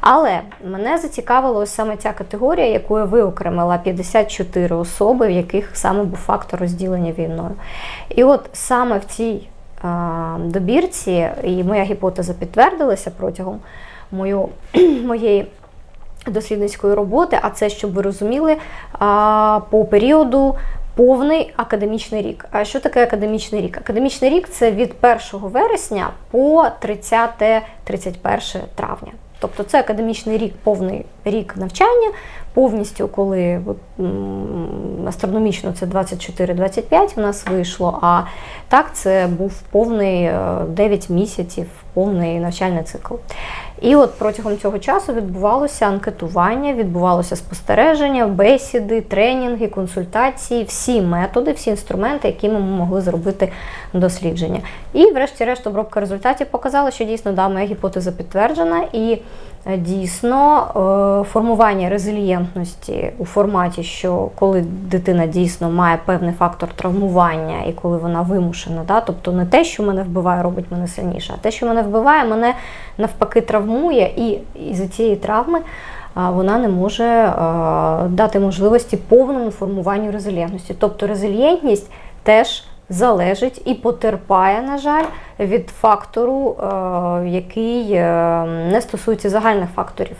Але мене зацікавила ось саме ця категорія, яку я виокремила 54 особи, в яких саме був фактор розділення війною. І от саме в цій добірці, і моя гіпотеза підтвердилася протягом мою, моєї дослідницької роботи, а це, щоб ви розуміли, по періоду повний академічний рік. А що таке академічний рік? Академічний рік це від 1 вересня по 30-31 травня. Тобто це академічний рік, повний рік навчання, повністю, коли астрономічно це 24-25 у нас вийшло, а так це був повний е, 9 місяців, повний навчальний цикл. І от протягом цього часу відбувалося анкетування, відбувалося спостереження, бесіди, тренінги, консультації, всі методи, всі інструменти, якими ми могли зробити дослідження. І, врешті-решт, обробка результатів показала, що дійсно да, моя гіпотеза підтверджена, і е, дійсно е, формування резильєнтності у форматі, що коли дитина дійсно має певний фактор травмування і коли вона вимушена, да, тобто не те, що мене вбиває, робить мене сильніше, а те, що мене вбиває, мене навпаки травмує, і із цієї травми вона не може дати можливості повному формуванню резильєнтності. Тобто резильєнтність теж залежить і потерпає, на жаль, від фактору, який е, не стосується загальних факторів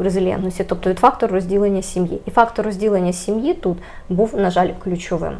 резильєнтності, тобто від фактору розділення сім'ї. І фактор розділення сім'ї тут був, на жаль, ключовим.